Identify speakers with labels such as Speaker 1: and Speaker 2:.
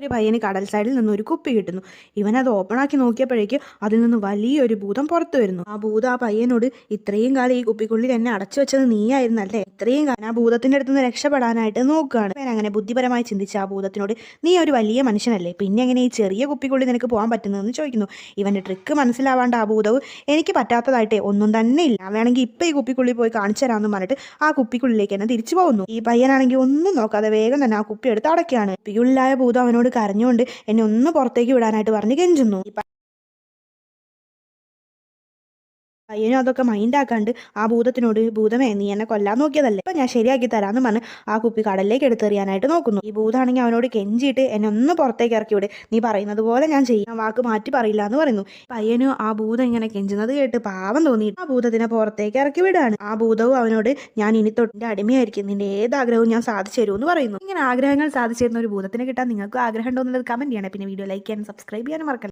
Speaker 1: ഒരു പയ്യന് കടൽ സൈഡിൽ നിന്ന് ഒരു കുപ്പി കിട്ടുന്നു. ഇവൻ അത് ഓപ്പൺ ആക്കി നോക്കിയപ്പോഴേക്ക് അതിൽ നിന്ന് വലിയൊരു ഭൂതം പുറത്തു വരുന്നു. ആ ഭൂതം ആ പയ്യനോട് ഇത്രയും കാലം ഈ കുപ്പിക്കുള്ളിൽ എന്നെ അടച്ചു വെച്ചത് നീയായിരുന്നല്ലേ? ഇത്രയും കാലം ആ ഭൂതത്തിന്റെ അടുത്ത് നിന്ന് രക്ഷപ്പെടാനായിട്ട് നോക്കുകയാണ്. ഞാൻ അങ്ങനെ ബുദ്ധിപരമായി ചിന്തിച്ച ആ ഭൂതത്തിനോട് നീ ഒരു വലിയ മനുഷ്യനല്ലേ? പിന്നെ എങ്ങനെ ഈ ചെറിയ കുപ്പിക്കുള്ളിൽ നിനക്ക് പോകാൻ പറ്റുന്നതെന്ന് ചോദിക്കുന്നു. ഇവന്റെ ട്രിക്ക് മനസ്സിലാവാണ്ട് ആ ഭൂതവും എനിക്ക് പറ്റാത്തതായിട്ടേ ഒന്നും തന്നെ ഇല്ല. വേണമെങ്കിൽ ഇപ്പൊ ഈ കുപ്പിക്കുള്ളിൽ പോയി കാണിച്ചു തരാമെന്ന് പറഞ്ഞിട്ട് ആ കുപ്പിക്കുള്ളിലേക്ക് തന്നെ തിരിച്ചു പോകുന്നു. ഈ പയ്യനാണെങ്കിൽ ഒന്നും നോക്കാതെ വേഗം തന്നെ ആ കുപ്പി എടുത്ത് അടയ്ക്കുകയാണ്. കുപ്പിക്കുള്ളിലായ ഭൂതം അവനോട് കരഞ്ഞുകൊണ്ട് എന്നെ ഒന്ന് പുറത്തേക്ക് വിടാനായിട്ട് പറഞ്ഞ് കെഞ്ചുന്നു. പയ്യനും അതൊക്കെ മൈൻഡാക്കാണ്ട് ആ ഭൂതത്തിനോട് ഭൂതമേ നീ എന്നെ കൊല്ലാൻ നോക്കിയതല്ലേ? അപ്പൊ ഞാൻ ശരിയാക്കി തരാമെന്ന് പറഞ്ഞ് ആ കുപ്പി കടലിലേക്ക് എടുത്തെറിയാനായിട്ട് നോക്കുന്നു. ഈ ഭൂതാണെങ്കിൽ അവനോട് കെഞ്ചിയിട്ട് എന്നെ ഒന്ന് പുറത്തേക്ക് ഇറക്കി വിട്. നീ പറയുന്നത് പോലെ ഞാൻ ചെയ്യാം. വാക്ക് മാറ്റി പറയില്ല എന്ന് പറയുന്നു. പയ്യനു ആ ഭൂതം ഇങ്ങനെ കെഞ്ചുന്നത് കേട്ട് പാവം തോന്നി. ആ ഭൂതത്തിനെ പുറത്തേക്ക് ഇറക്കി വിടാണ്. ആ ഭൂതവും അവനോട് ഞാൻ ഇനി തൊട്ടിന്റെ അടിമയായിരിക്കും. നിന്റെ ഏത് ആഗ്രഹവും ഞാൻ സാധിച്ചു തരുമെന്ന് പറയുന്നു. ഇങ്ങനെ ആഗ്രഹങ്ങൾ സാധിച്ചു തരുന്ന ഒരു ഭൂതത്തിനെ കിട്ടാൻ നിങ്ങൾക്ക് ആഗ്രഹം ഉണ്ടോ എന്നുള്ളത് കമന്റ് ചെയ്യണം. പിന്നെ വീഡിയോ ലൈക്ക് ചെയ്യാനും സബ്സ്ക്രൈബ് ചെയ്യാനും മറക്കല്ല